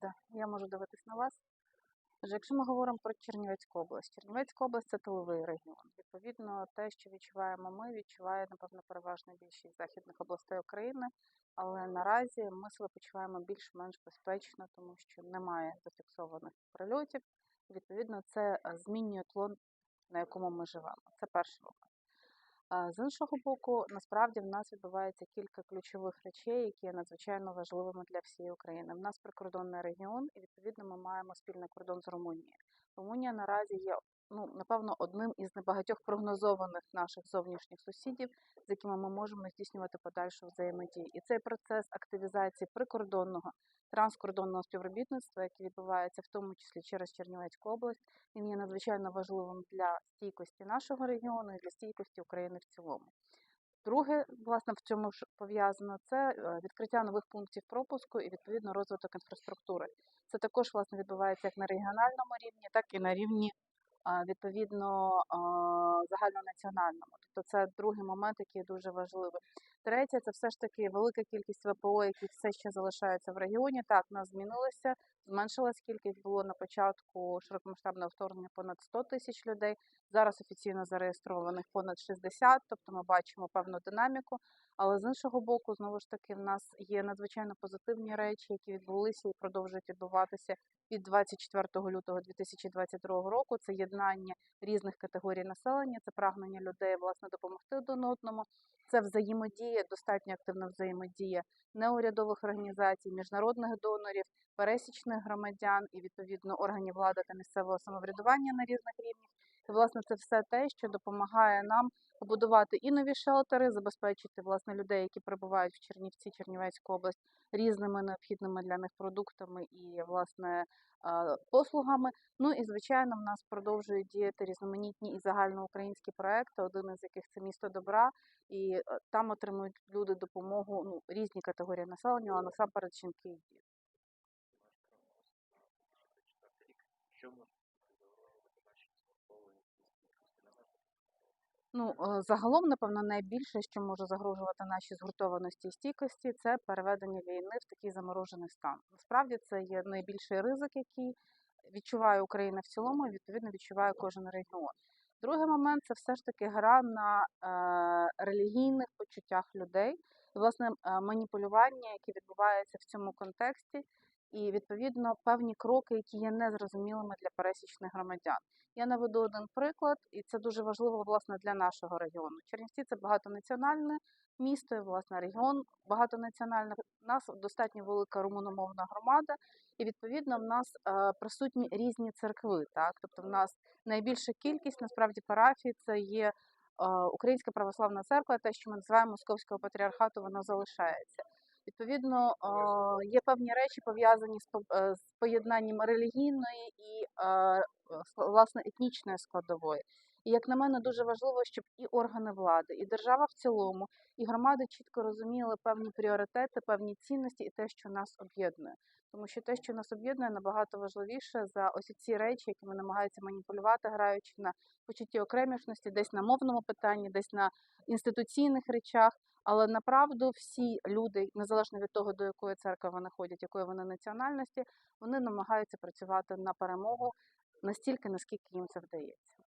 Да, я можу дивитись на вас. Отже, якщо ми говоримо про Чернівецьку область, Чернівецька область це тиловий регіон. Відповідно, те, що відчуваємо ми, відчуває, напевно, переважна більшість західних областей України. Але наразі ми себе почуваємо більш-менш безпечно, тому що немає зафіксованих прильотів. Відповідно, це змінює тлон, на якому ми живемо. Це перший момент. З іншого боку, насправді в нас відбувається кілька ключових речей, які є надзвичайно важливими для всієї України. В нас прикордонний регіон, і відповідно ми маємо спільний кордон з Румунією. Румунія наразі є ну напевно одним із небагатьох прогнозованих наших зовнішніх сусідів, з якими ми можемо здійснювати подальшу взаємодію. І цей процес активізації прикордонного транскордонного співробітництва, який відбувається в тому числі через Чернівецьку область, він є надзвичайно важливим для стійкості нашого регіону і для стійкості України в цілому. Друге, власне, в цьому ж пов'язано це е, відкриття нових пунктів пропуску і відповідно розвиток інфраструктури. Це також власне відбувається як на регіональному рівні, так і на рівні відповідно загальнонаціональному. Тобто це другий момент, який дуже важливий. Третє, це все ж таки велика кількість ВПО, які все ще залишаються в регіоні. Так, нас змінилося, зменшилась кількість. Було на початку широкомасштабного вторгнення понад 100 тисяч людей. Зараз офіційно зареєстрованих понад 60, тобто ми бачимо певну динаміку. Але з іншого боку, знову ж таки, в нас є надзвичайно позитивні речі, які відбулися і продовжують відбуватися від 24 лютого 2022 року. Це єднання різних категорій населення, це прагнення людей власне допомогти один одному. Це взаємодія, достатньо активна взаємодія неурядових організацій, міжнародних донорів, пересічних громадян і відповідно органів влади та місцевого самоврядування на різних рівнях. І, власне, це все те, що допомагає нам побудувати і нові шелтери, забезпечити власне людей, які перебувають в Чернівці, Чернівецьку область, різними необхідними для них продуктами і власне послугами. Ну і звичайно, в нас продовжують діяти різноманітні і загальноукраїнські проекти, один із яких це місто добра, і е, там отримують люди допомогу ну різні категорії населення, але насамперед жінки і діти. Ну, е, загалом, напевно, найбільше, що може загрожувати нашій згуртованості і стійкості, це переведення війни в такий заморожений стан. Насправді це є найбільший ризик, який відчуває Україна в цілому, і відповідно відчуває кожен регіон. Другий момент це все ж таки гра на е, релігійних почуттях людей, і власне е, маніпулювання, яке відбувається в цьому контексті, і відповідно певні кроки, які є незрозумілими для пересічних громадян. Я наведу один приклад, і це дуже важливо власне для нашого регіону. Чернівці це багатонаціональне місто, і власне регіон багатонаціональний. У нас достатньо велика румуномовна громада, і відповідно в нас е, присутні різні церкви. Так, тобто, в нас найбільша кількість насправді парафій це є е, Українська православна церква, те, що ми називаємо Московського патріархату, вона залишається. Відповідно, е, є певні речі пов'язані з е, поєднанням релігійної і е, власне етнічної складової. І як на мене, дуже важливо, щоб і органи влади, і держава в цілому, і громади чітко розуміли певні пріоритети, певні цінності і те, що нас об'єднує. Тому що те, що нас об'єднує, набагато важливіше за ось ці речі, якими намагаються маніпулювати, граючи на почутті окремішності, десь на мовному питанні, десь на інституційних речах. Але направду всі люди, незалежно від того, до якої церкви вони ходять, якої вони національності, вони намагаються працювати на перемогу настільки, наскільки їм це вдається.